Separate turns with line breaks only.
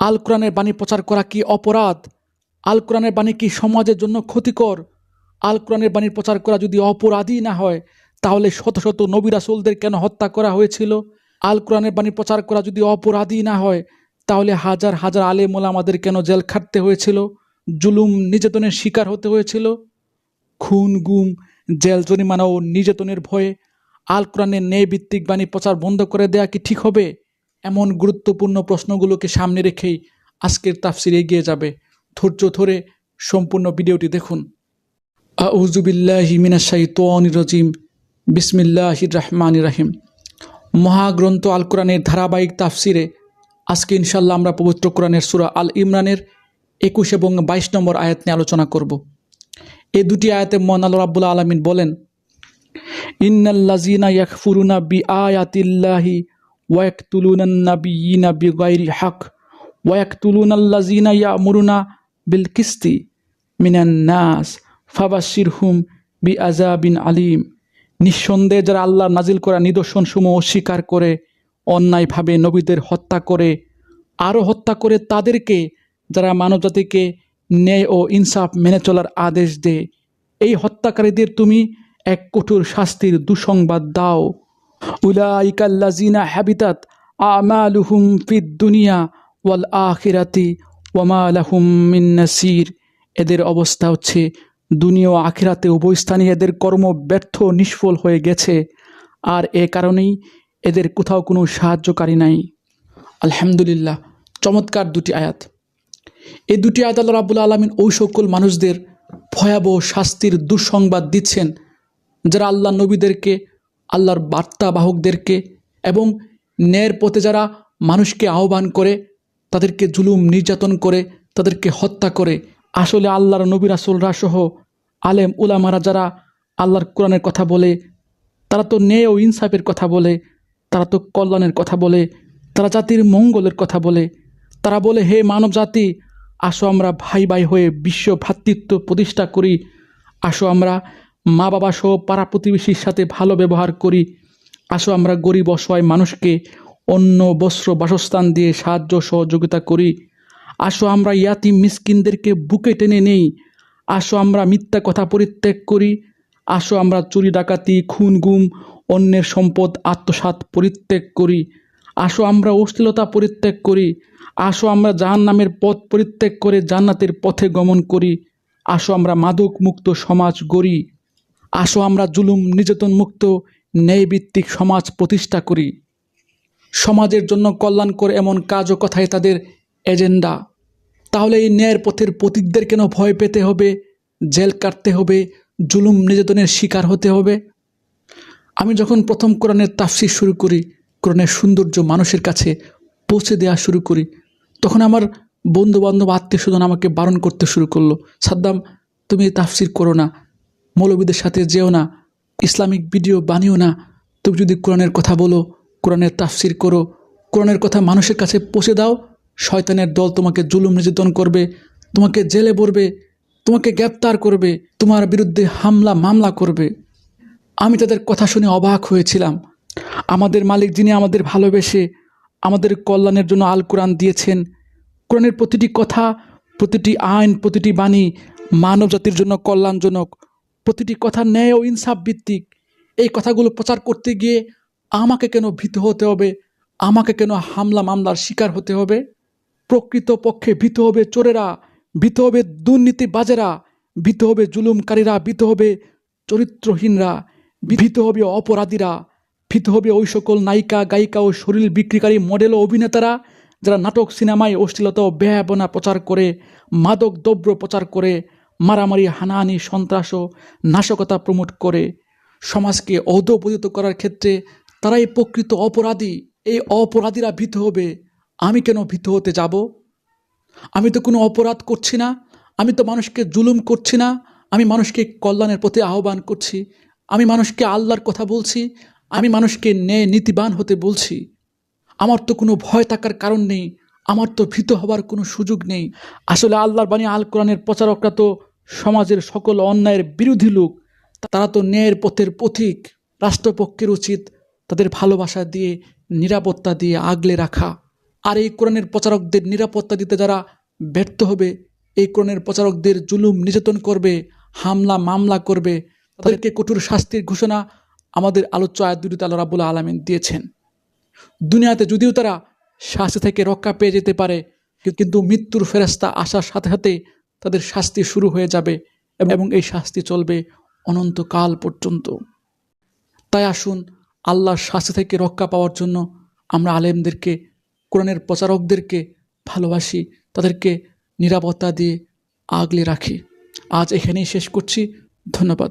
আল কোরআনের বাণী প্রচার করা কি অপরাধ? আল কোরআনের বাণী কি সমাজের জন্য ক্ষতিকর? আল কোরআনের বাণীর প্রচার করা যদি অপরাধই না হয়, তাহলে শত শত নবী রাসূলদের কেন হত্যা করা হয়েছিল? আল কোরআনের বাণী প্রচার করা যদি অপরাধই না হয়, তাহলে হাজার হাজার আলেম আমাদের কেন জেল খাটতে হয়েছিল? জুলুম, নির্যাতনের শিকার হতে হয়েছিল? খুন, গুম, জেল জরিমানা ও নির্যাতনের ভয়ে আল কোরআনের ন্যায় ভিত্তিক বাণী প্রচার বন্ধ করে দেয়া কি ঠিক হবে? এমন গুরুত্বপূর্ণ প্রশ্নগুলোকে সামনে রেখেই আজকের তাফসির এগিয়ে যাবে। ধৈর্য ধরে সম্পূর্ণ ভিডিওটি দেখুন। আউজুবিল্লাহি মিনাশাইতনির রজিম। বিসমিল্লাহির রহমান রাহিম। মহাগ্রন্থ আল কোরআনের ধারাবাহিক তাফসিরে আজকে ইনশাল্লাহ আমরা পবিত্র কোরআনের সুরা আল ইমরানের একুশ এবং বাইশ নম্বর আয়াত নিয়ে আলোচনা করব। এই দুটি আয়াতে মন আল্লাহ রাব্বুল আলমিন বলেন ইন্নাল্লাজিনা ইয়াকফুরুনা বি আয়াতিল্লাহি ওয়াকতুলুনান নাবিয়িনা বিগাইরি হক ওয়াকতুলুনাল্লাজিনা ইয়ামুরুনা বিল কিস্তি মিনান নাস ফাবাশিরহুম বি আজাবিন আলিম নিঃসন্দেহে যারা আল্লাহ নাজিল করা নিদর্শনসমূহ অস্বীকার করে, অন্যায়ভাবে নবীদের হত্যা করে, আরও হত্যা করে তাদেরকে যারা মানবজাতিকে ন্যায় ও ইনসাফ মেনে চলার আদেশ দেয়। এই হত্যাকারীদের তুমি এক কঠোর শাস্তির দুঃসংবাদ দাও। উলাইকাল্লাজিনা হ্যাবিতাত আমালুহুম ফিদ দুনিয়া ওয়াল আখিরাতি ওয়ামা লাহুম মিন নাসির। এদের অবস্থা হচ্ছে, দুনিয়া আখিরাতে উভয় স্থানে এদের কর্ম ব্যর্থ নিষ্ফল হয়ে গেছে। আর এ কারণেই এদের কোথাও কোনো সাহায্যকারী নাই। আলহামদুলিল্লাহ, চমৎকার দুটি আয়াত। এই দুটি আয়াত আল্লাহ রাবুল আলমিন ওই সকল মানুষদের ভয়াবহ শাস্তির দুঃসংবাদ দিচ্ছেন, যারা আল্লাহ নবীদেরকে আল্লাহর বার্তাবাহকদেরকে এবং ন্যায়ের পথে যারা মানুষকে আহ্বান করে, তাদেরকে জুলুম, নির্যাতন করে, তাদেরকে হত্যা করে, আসলে আল্লাহর নবী রাসুলরা সহ আলেম, উলামারা যারা আল্লাহর কোরআনের কথা বলে, তারা তো ন্যায় ও ইনসাফের কথা বলে, তারা তো কল্যাণের কথা বলে, তারা জাতির মঙ্গলের কথা বলে, তারা বলে, হে মানব জাতি আসো আমরা ভাই ভাই হয়ে বিশ্ব ভ্রাতৃত্ব প্রতিষ্ঠা করি, আসো আমরা মা বাবা সহ পাড়া প্রতিবেশীর সাথে ভালো ব্যবহার করি। আসো আমরা গরিব অসহায় মানুষকে অন্য বস্ত্র, বাসস্থান দিয়ে সাহায্য, সহযোগিতা করি। আসো আমরা ইয়াতি মিসকিনদেরকে বুকে টেনে নেই। আসো আমরা মিথ্যা কথা পরিত্যাগ করি। আসো আমরা চুরি, ডাকাতি, খুন, গুম, অন্যের সম্পদ, আত্মসাৎ পরিত্যাগ করি। আসো আমরা অশ্লীলতা পরিত্যাগ করি। আসো আমরা জাহান নামের পথ পরিত্যাগ করে জান্নাতের পথে গমন করি। আসো আমরা মাদক মুক্ত সমাজ গড়ি। আসো আমরা জুলুম, নির্যাতন মুক্ত, ন্যায়ভিত্তিক সমাজ প্রতিষ্ঠা করি। সমাজের জন্য কল্যাণ করে এমন কাজ ও কথাই তাদের এজেন্ডা। তাহলে এই ন্যায়ের পথের প্রতীকদের কেন ভয় পেতে হবে? জেল কাটতে হবে, জুলুম, নির্যাতনের শিকার হতে হবে? আমি যখন প্রথম কোরআনের তাফসির শুরু করি, কোরআনের সৌন্দর্য মানুষের কাছে পৌঁছে দেওয়া শুরু করি, তখন আমার বন্ধু বান্ধব আত্মীয় স্বজন আমাকে বারণ করতে শুরু করল, সাদ্দাম, তুমি তাফসির করো না মৌলবীদের সাথে যেও না, ইসলামিক ভিডিও বানিও না। তুমি যদি কোরআনের কথা বলো, কোরআনের তাফসির করো, কোরআনের কথা মানুষের কাছে পৌঁছে দাও, শয়তানের দল তোমাকে জুলুম নির্যাতন করবে, তোমাকে জেলে ভরবে তোমাকে গ্রেপ্তার করবে, তোমার বিরুদ্ধে হামলা মামলা করবে। আমি তাদের কথা শুনে অবাক হয়েছিলাম। আমাদের মালিক যিনি আমাদের ভালোবেসে আমাদের কল্যাণের জন্য আল কোরআন দিয়েছেন, কোরআনের প্রতিটি কথা, প্রতিটি আইন, প্রতিটি বাণী মানব জাতির জন্য কল্যাণজনক। প্রতিটি কথা ন্যায় ও ইনসাফ ভিত্তিক। এই কথাগুলো প্রচার করতে গিয়ে আমাকে কেন ভীত হতে হবে? আমাকে কেন হামলা মামলার শিকার হতে হবে? প্রকৃত পক্ষে ভীত হবে চোরেরা, ভীত হবে দুর্নীতিবাজেরা, ভীত হবে জুলুমকারীরা, ভীত হবে চরিত্রহীনরা, ভীত হবে অপরাধীরা, ভীত হবে ওই সকল নায়িকা, গায়িকা ও শরীর বিক্রিকারী মডেল ও অভিনেতারা যারা নাটক, সিনেমায় অশ্লীলতা ও ব্যয়াবনা প্রচার করে, মাদক দ্রব্য প্রচার করে মারামারি, হানাহানি, সন্ত্রাস ও নাশকতা প্রমোট করে সমাজকে অধপতিত করার ক্ষেত্রে তারাই প্রকৃত অপরাধী। এই অপরাধীরা ভীত হবে। আমি কেন ভীত হতে যাব? আমি তো কোনো অপরাধ করছি না। আমি তো মানুষকে জুলুম করছি না। আমি মানুষকে কল্যাণের প্রতি আহ্বান করছি। আমি মানুষকে আল্লাহর কথা বলছি। আমি মানুষকে ন্যায় নীতিবান হতে বলছি। আমার তো কোনো ভয় থাকার কারণ নেই। আমার তো ভীত হবার কোনো সুযোগ নেই। আসলে আল্লাহর বাণী আল কোরআনের প্রচারকরা তো সমাজের সকল অন্যায়ের বিরোধী লোক, তারা তো ন্যায়ের পথের পথিক। রাষ্ট্রপক্ষের উচিত তাদের ভালোবাসা দিয়ে, নিরাপত্তা দিয়ে আগলে রাখা। আর এই কোরআনের প্রচারকদের নিরাপত্তা দিতে যারা ব্যর্থ হবে, এই কোরআনের প্রচারকদের জুলুম নির্যাতন করবে, হামলা, মামলা করবে, তাদেরকে কঠোর শাস্তির ঘোষণা আমাদের আলোচ্য আয়াত দুটিতে আল্লাহ রাবুল আলমিন দিয়েছেন। দুনিয়াতে যদিও তারা শাস্তি থেকে রক্ষা পেয়ে যেতে পারে, কিন্তু মৃত্যুর ফেরাস্তা আসার সাথে সাথে তাদের শাস্তি শুরু হয়ে যাবে এবং এই শাস্তি চলবে অনন্তকাল পর্যন্ত। তাই আসুন আল্লাহর শাস্তি থেকে রক্ষা পাওয়ার জন্য আমরা আলেমদেরকে, কোরআনের প্রচারকদেরকে ভালোবাসি, তাদেরকে নিরাপত্তা দিয়ে আগলে রাখি। আজ এখানেই শেষ করছি। ধন্যবাদ।